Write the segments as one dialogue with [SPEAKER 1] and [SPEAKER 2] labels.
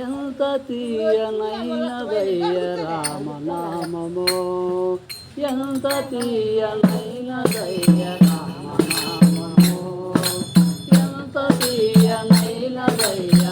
[SPEAKER 1] ఎంత తీయనైనదయ్య రామనామము. ఎంత తీయనైనదయ్య రామనామము. ఎంత తీయనైనదయ్య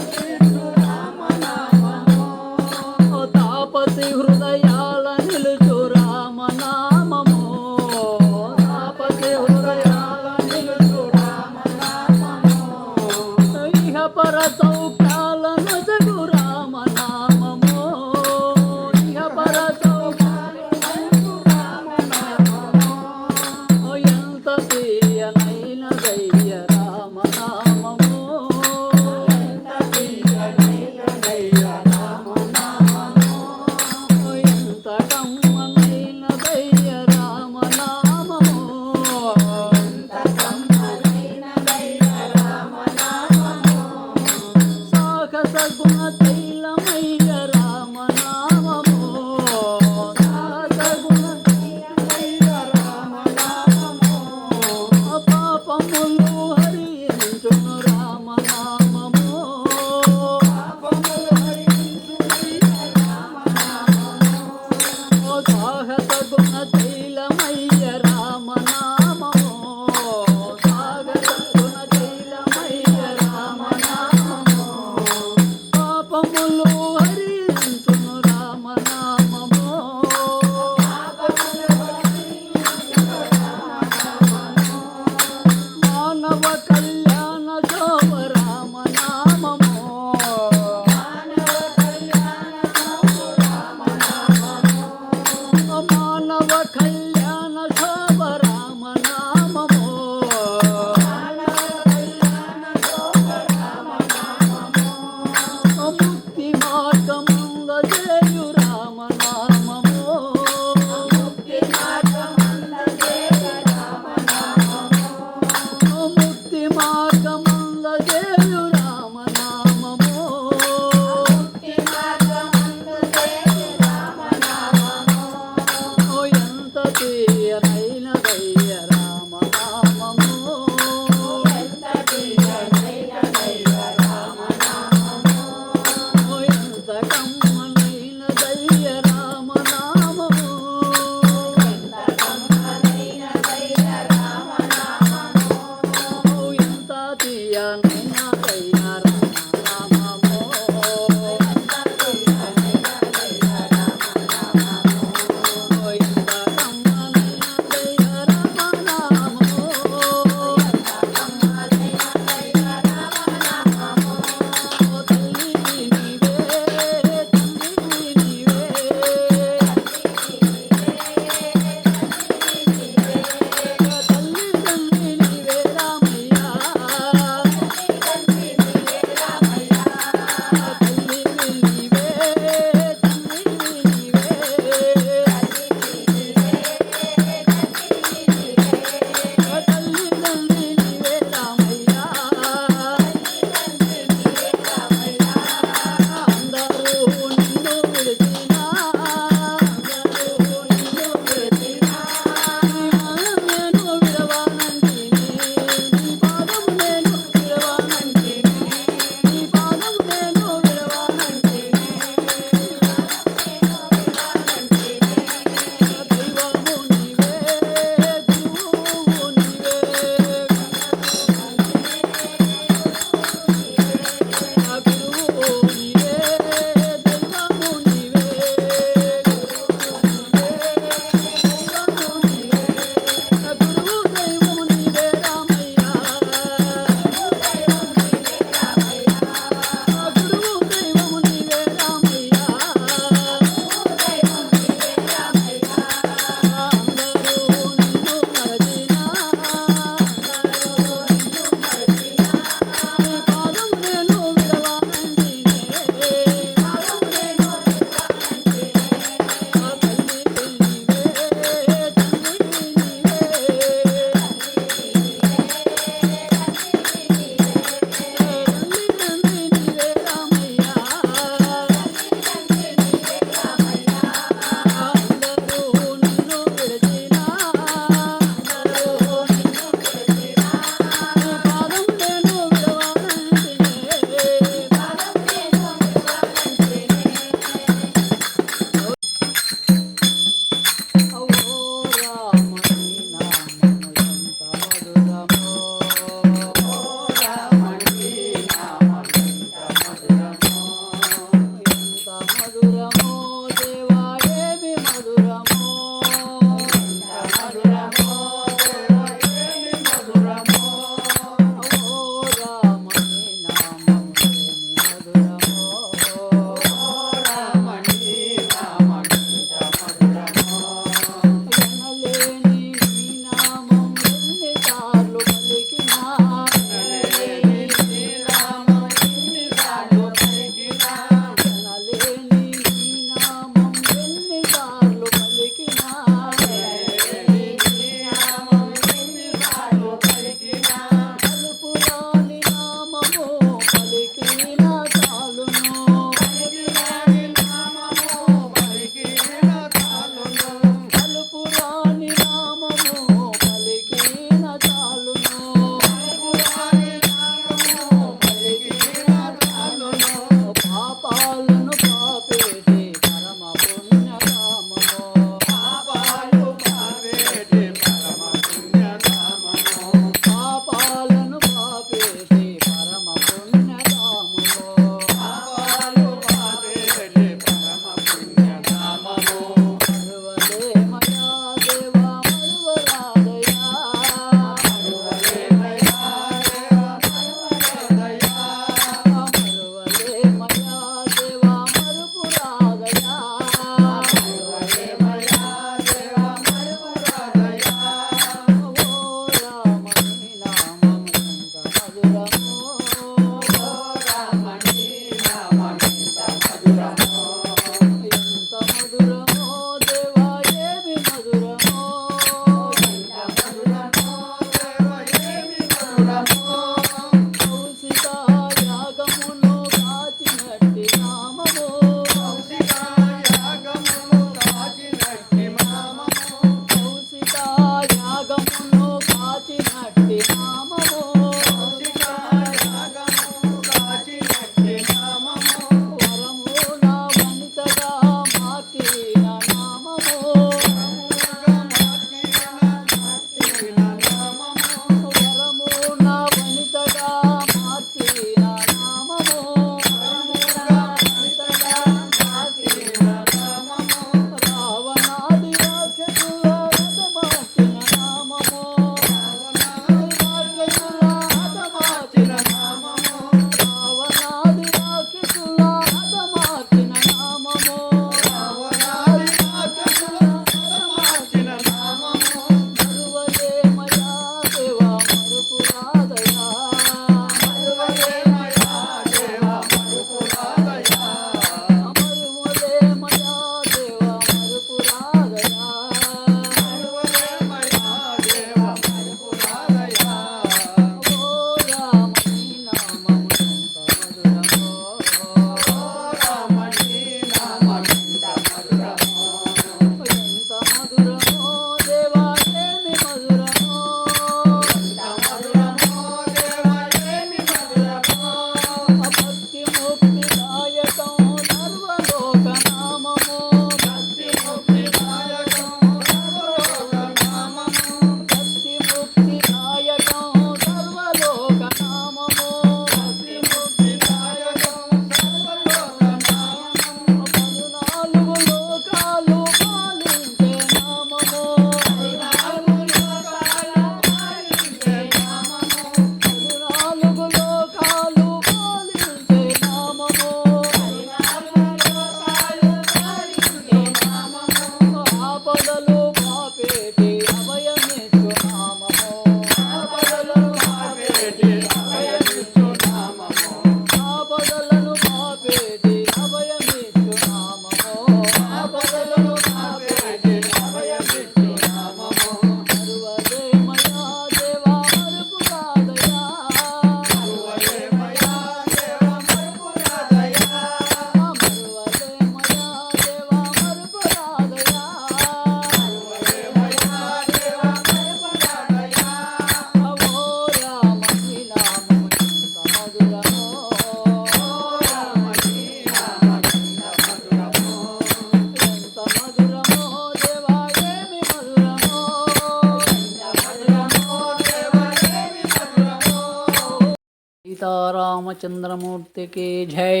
[SPEAKER 1] రామచంద్రమూర్తికి జై.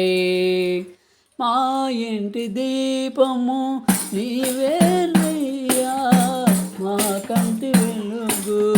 [SPEAKER 1] మా ఇంటి దీపము నీవేనయ్యా మా కంటి వెలుగు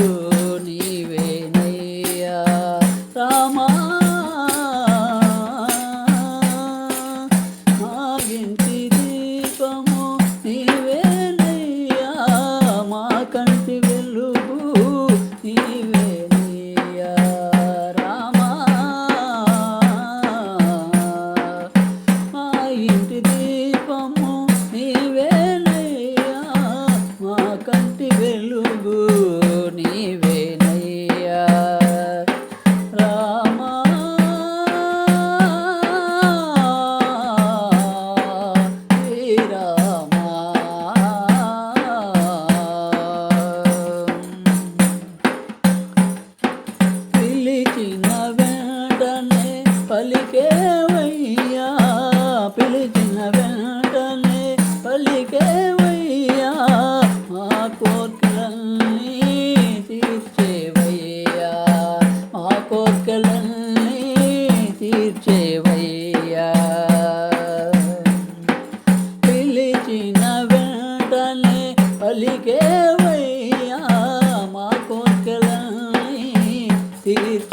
[SPEAKER 1] did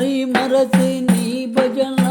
[SPEAKER 1] మరచి నీ భజన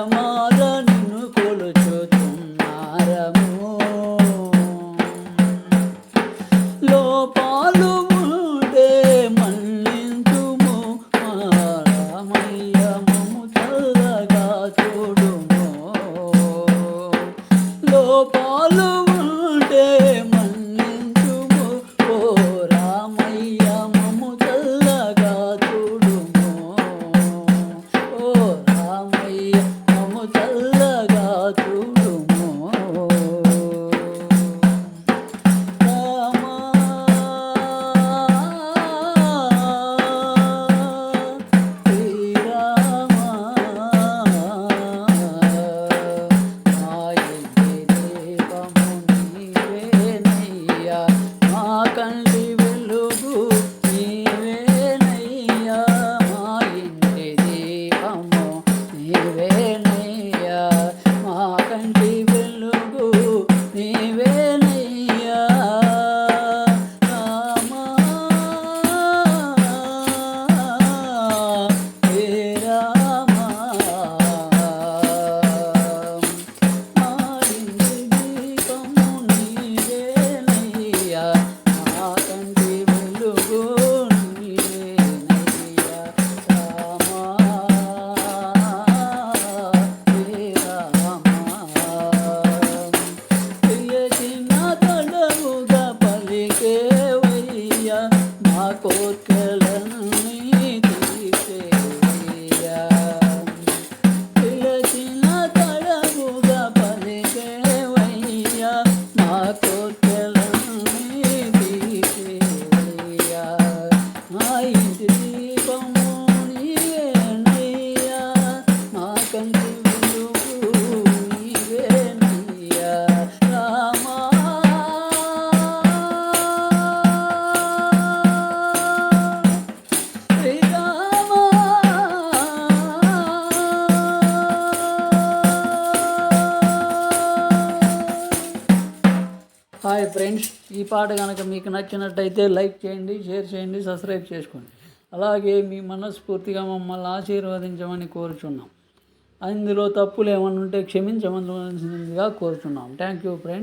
[SPEAKER 1] Yama. హాయ్ ఫ్రెండ్స్ ఈ పాట కనుక మీకు నచ్చినట్టయితే లైక్ చేయండి షేర్ చేయండి సబ్స్క్రైబ్ చేసుకోండి. అలాగే మీ మనస్ఫూర్తిగా మమ్మల్ని ఆశీర్వదించమని కోరుచున్నాం. అందులో తప్పులు ఏమైనా ఉంటే క్షమించమని కోరుచున్నాం. Thank you friend